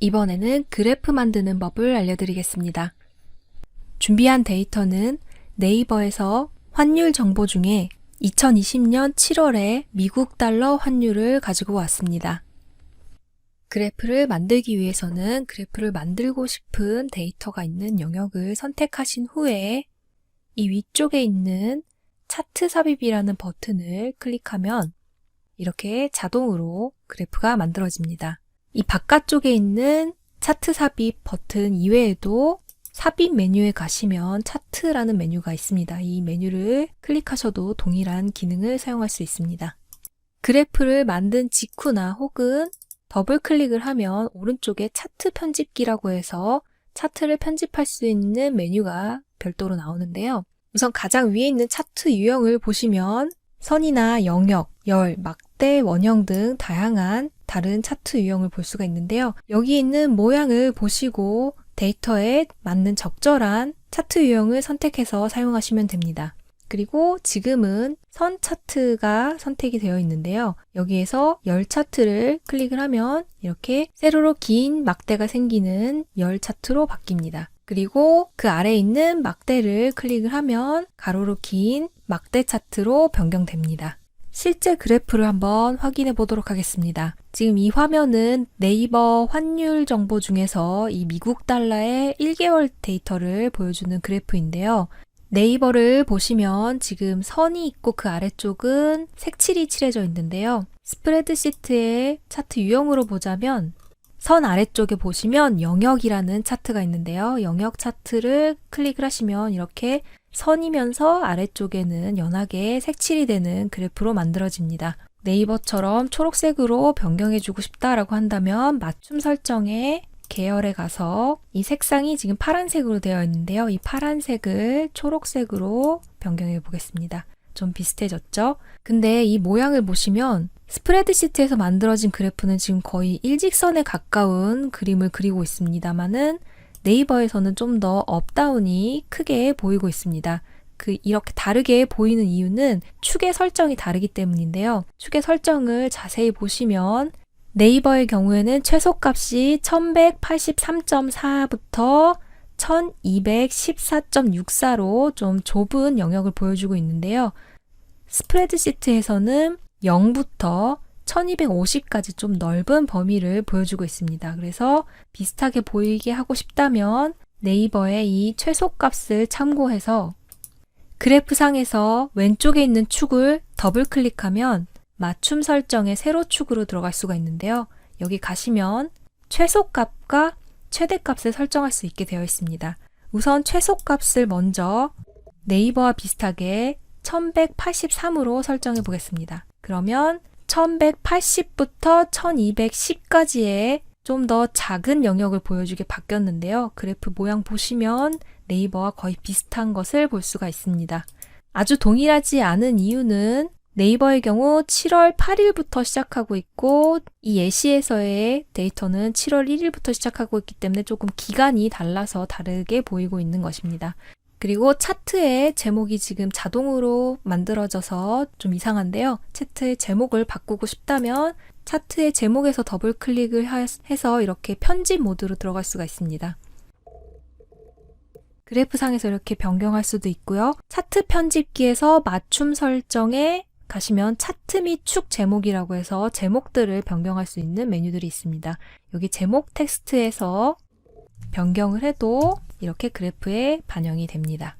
이번에는 그래프 만드는 법을 알려드리겠습니다. 준비한 데이터는 네이버에서 환율 정보 중에 2020년 7월에 미국 달러 환율을 가지고 왔습니다. 그래프를 만들기 위해서는 그래프를 만들고 싶은 데이터가 있는 영역을 선택하신 후에 이 위쪽에 있는 차트 삽입이라는 버튼을 클릭하면 이렇게 자동으로 그래프가 만들어집니다. 이 바깥쪽에 있는 차트 삽입 버튼 이외에도 삽입 메뉴에 가시면 차트라는 메뉴가 있습니다. 이 메뉴를 클릭하셔도 동일한 기능을 사용할 수 있습니다. 그래프를 만든 직후나 혹은 더블 클릭을 하면 오른쪽에 차트 편집기라고 해서 차트를 편집할 수 있는 메뉴가 별도로 나오는데요. 우선 가장 위에 있는 차트 유형을 보시면 선이나 영역, 열, 막대, 원형 등 다양한 다른 차트 유형을 볼 수가 있는데요. 여기 있는 모양을 보시고 데이터에 맞는 적절한 차트 유형을 선택해서 사용하시면 됩니다. 그리고 지금은 선 차트가 선택이 되어 있는데요. 여기에서 열 차트를 클릭을 하면 이렇게 세로로 긴 막대가 생기는 열 차트로 바뀝니다. 그리고 그 아래에 있는 막대를 클릭을 하면 가로로 긴 막대 차트로 변경됩니다. 실제 그래프를 한번 확인해 보도록 하겠습니다. 지금 이 화면은 네이버 환율 정보 중에서 이 미국 달러의 1개월 데이터를 보여주는 그래프인데요. 네이버를 보시면 지금 선이 있고 그 아래쪽은 색칠이 칠해져 있는데요. 스프레드 시트의 차트 유형으로 보자면 선 아래쪽에 보시면 영역이라는 차트가 있는데요. 영역 차트를 클릭을 하시면 이렇게 선이면서 아래쪽에는 연하게 색칠이 되는 그래프로 만들어집니다. 네이버처럼 초록색으로 변경해주고 싶다라고 한다면 맞춤 설정에 계열에 가서 이 색상이 지금 파란색으로 되어 있는데요. 이 파란색을 초록색으로 변경해 보겠습니다. 좀 비슷해졌죠? 근데 이 모양을 보시면 스프레드시트에서 만들어진 그래프는 지금 거의 일직선에 가까운 그림을 그리고 있습니다만은 네이버에서는 좀 더 업다운이 크게 보이고 있습니다. 그 이렇게 다르게 보이는 이유는 축의 설정이 다르기 때문인데요. 축의 설정을 자세히 보시면 네이버의 경우에는 최소값이 1183.4부터 1214.64로 좀 좁은 영역을 보여주고 있는데요. 스프레드시트에서는 0부터 1250까지 좀 넓은 범위를 보여주고 있습니다. 그래서 비슷하게 보이게 하고 싶다면 네이버의 이 최소값을 참고해서 그래프상에서 왼쪽에 있는 축을 더블 클릭하면 맞춤 설정의 세로 축으로 들어갈 수가 있는데요. 여기 가시면 최소값과 최대값을 설정할 수 있게 되어 있습니다. 우선 최소값을 먼저 네이버와 비슷하게 1183으로 설정해 보겠습니다. 그러면 1180부터 1210까지의 좀 더 작은 영역을 보여주게 바뀌었는데요. 그래프 모양 보시면 네이버와 거의 비슷한 것을 볼 수가 있습니다. 아주 동일하지 않은 이유는 네이버의 경우 7월 8일부터 시작하고 있고 이 예시에서의 데이터는 7월 1일부터 시작하고 있기 때문에 조금 기간이 달라서 다르게 보이고 있는 것입니다. 그리고 차트의 제목이 지금 자동으로 만들어져서 좀 이상한데요. 차트의 제목을 바꾸고 싶다면 차트의 제목에서 더블 클릭을 해서 이렇게 편집 모드로 들어갈 수가 있습니다. 그래프상에서 이렇게 변경할 수도 있고요. 차트 편집기에서 맞춤 설정에 가시면 차트 및 축 제목이라고 해서 제목들을 변경할 수 있는 메뉴들이 있습니다. 여기 제목 텍스트에서 변경을 해도 이렇게 그래프에 반영이 됩니다.